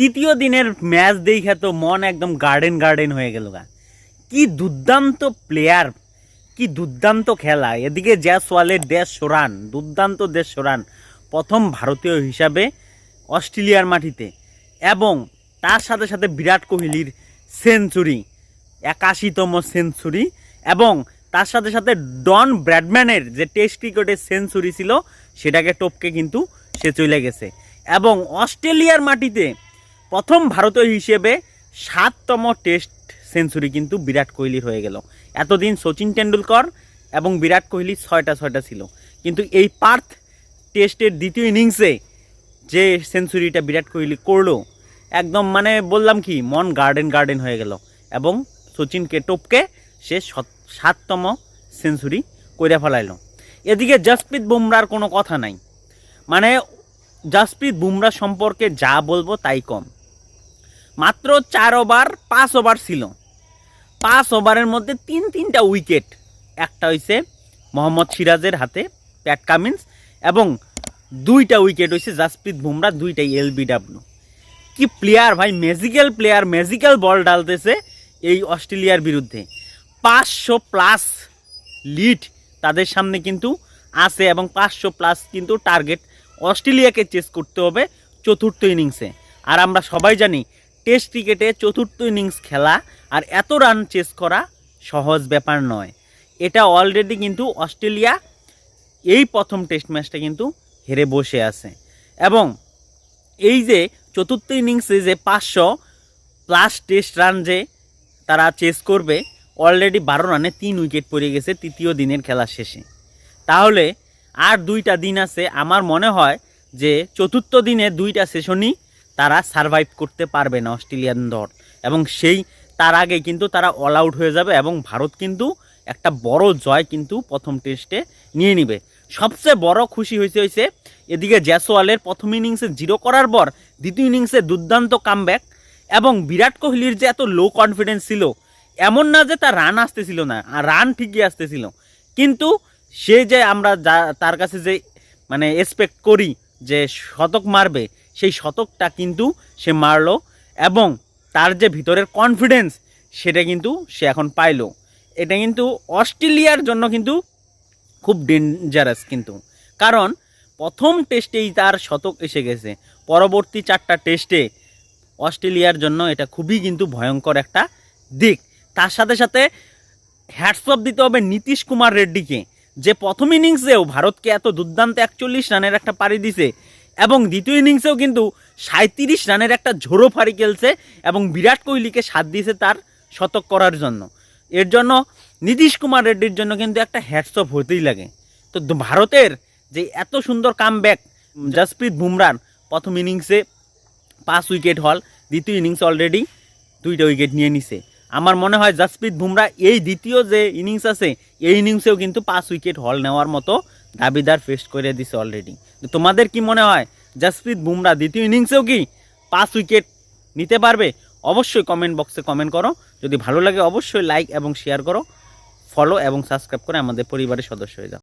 তৃতীয় দিনের ম্যাচ দেখে তো মন একদম গার্ডেন গার্ডেন হয়ে গেল গা। কি দুর্দান্ত প্লেয়ার কি দুর্দান্ত খেলা। এদিকে জ্যাসওয়ালের দেশ রান দুর্দান্ত দেশ রান প্রথম ভারতীয় হিসাবে অস্ট্রেলিয়ার মাটিতে। এবং তার সাথে সাথে বিরাট কোহলির সেঞ্চুরি, একাশিতম সেঞ্চুরি, এবং তার সাথে সাথে ডন ব্র্যাডম্যানের যে টেস্ট ক্রিকেটের সেঞ্চুরি ছিল, সেটাকে টপকে কিন্তু সে চলে গেছে। এবং অস্ট্রেলিয়ার মাটিতে প্রথম ভারতীয় হিসেবে সাততম টেস্ট সেঞ্চুরি কিন্তু বিরাট কোহলির হয়ে গেল। এতদিন সচিন টেন্ডুলকর এবং বিরাট কোহলি ছয়টা ছয়টা ছিল। কিন্তু এই পার্থ টেস্টের দ্বিতীয় ইনিংসে যে সেঞ্চুরিটা বিরাট কোহলি করল, একদম মানে বললাম কি, মন গার্ডেন গার্ডেন হয়ে গেল এবং সচিনকে টপকে সে সত- সাততম সেঞ্চুরি করে ফেলাইলো। এদিকে জসপ্রীত বুমরার কোনো কথা নাই। মানে জসপ্রীত বুমরা সম্পর্কে যা বলব তাই কম। মাত্র চার ওভার, পাঁচ ওভার ছিল। পাঁচ ওভারের মধ্যে তিন তিনটা উইকেট। একটা হইছে মোহাম্মদ সিরাজের হাতে, প্যাট কামিন্স, এবং দুইটা উইকেট হয়েছে জাসপ্রীত বুমরা, দুইটাই এলবিডাব্লিউ। কি প্লেয়ার ভাই ম্যাজিক্যাল প্লেয়ার ম্যাজিক্যাল বল ডালতেছে এই অস্ট্রেলিয়ার বিরুদ্ধে। পাঁচশো প্লাস লিড তাদের সামনে কিন্তু আছে এবং পাঁচশো প্লাস কিন্তু টার্গেট অস্ট্রেলিয়াকে চেস করতে হবে চতুর্থ ইনিংসে আর আমরা সবাই জানি টেস্ট ক্রিকেটে চতুর্থ ইনিংস খেলা আর এত রান চেস করা সহজ ব্যাপার নয়। এটা অলরেডি কিন্তু অস্ট্রেলিয়া এই প্রথম টেস্ট ম্যাচটা কিন্তু হেরে বসে আছে। এবং এই যে চতুর্থ ইনিংসে যে পাঁচশো প্লাস টেস্ট রান যে তারা চেস করবে অলরেডি বারো রানে তিন উইকেট পড়ে গেছে তৃতীয় দিনের খেলা শেষে। তাহলে আর দুইটা দিন আছে। আমার মনে হয় যে চতুর্থ দিনে দুইটা সেশনই তারা সারভাইভ করতে পারবে না অস্ট্রেলিয়ান দল। এবং সেই, তার আগে কিন্তু তারা অল আউট হয়ে যাবে এবং ভারত কিন্তু একটা বড় জয় কিন্তু প্রথম টেস্টে নিয়ে নিবে। সবচেয়ে বড় খুশি হয়েছে হয়েছে এদিকে জ্যাসওয়ালের প্রথম ইনিংসে জিরো করার পর দ্বিতীয় ইনিংসে দুর্দান্ত কামব্যাক এবং বিরাট কোহলির যে এত লো কনফিডেন্স ছিল, এমন না যে তার রান আসতেছিল না, আর রান ঠিকই আসতেছিল। কিন্তু সে যে আমরা যা, তার কাছে যে মানে এক্সপেক্ট করি যে শতক মারবে সেই শতকটা কিন্তু সে মারলো এবং তার যে ভিতরের কনফিডেন্স সেটা কিন্তু সে এখন পাইলো। এটা কিন্তু অস্ট্রেলিয়ার জন্য কিন্তু খুব ডেঞ্জারাস কিন্তু। কারণ প্রথম টেস্টেই তার শতক এসে গেছে। পরবর্তী চারটা টেস্টে অস্ট্রেলিয়ার জন্য এটা খুবই কিন্তু ভয়ঙ্কর একটা দিক। তার সাথে সাথে হ্যাটসঅপ দিতে হবে নীতিশ কুমার রেড্ডিকে। যে প্রথম ইনিংসেও ভারতকে এত দুর্দান্ত একচল্লিশ রানের একটা পারি দিছে এবং দ্বিতীয় ইনিংসেও কিন্তু সাঁত্রিশ রানের একটা ঝোড়ো ফাড়ি খেলছে এবং বিরাট কোহলিকে সাথ দিয়েছে তার শতক করার জন্য। এর জন্য নীতিশ কুমার রেড্ডির জন্য কিন্তু একটা হ্যাটসঅপ হতেই লাগে। তো ভারতের যে এত সুন্দর কামব্যাক জসপ্রীত বুমরার প্রথম ইনিংসে পাঁচ উইকেট হল, দ্বিতীয় ইনিংস অলরেডি দুইটা উইকেট নিয়ে নিছে। আমার মনে হয় জাসপ্রীত বুমরা এই দ্বিতীয় যে ইনিংস আছে, এই ইনিংসেও কিন্তু পাঁচ উইকেট হল নেওয়ার মতো দাবিদার ফেস্ট করে দিছে অলরেডি তোমাদের কি মনে হয়, জাসপ্রীত বুমরা দ্বিতীয় ইনিংসেও কি পাঁচ উইকেট নিতে পারবে? অবশ্যই কমেন্ট বক্সে কমেন্ট করো। যদি ভালো লাগে, অবশ্যই লাইক এবং শেয়ার করো। ফলো এবং সাবস্ক্রাইব করে আমাদের পরিবারের সদস্য হয়ে যাও।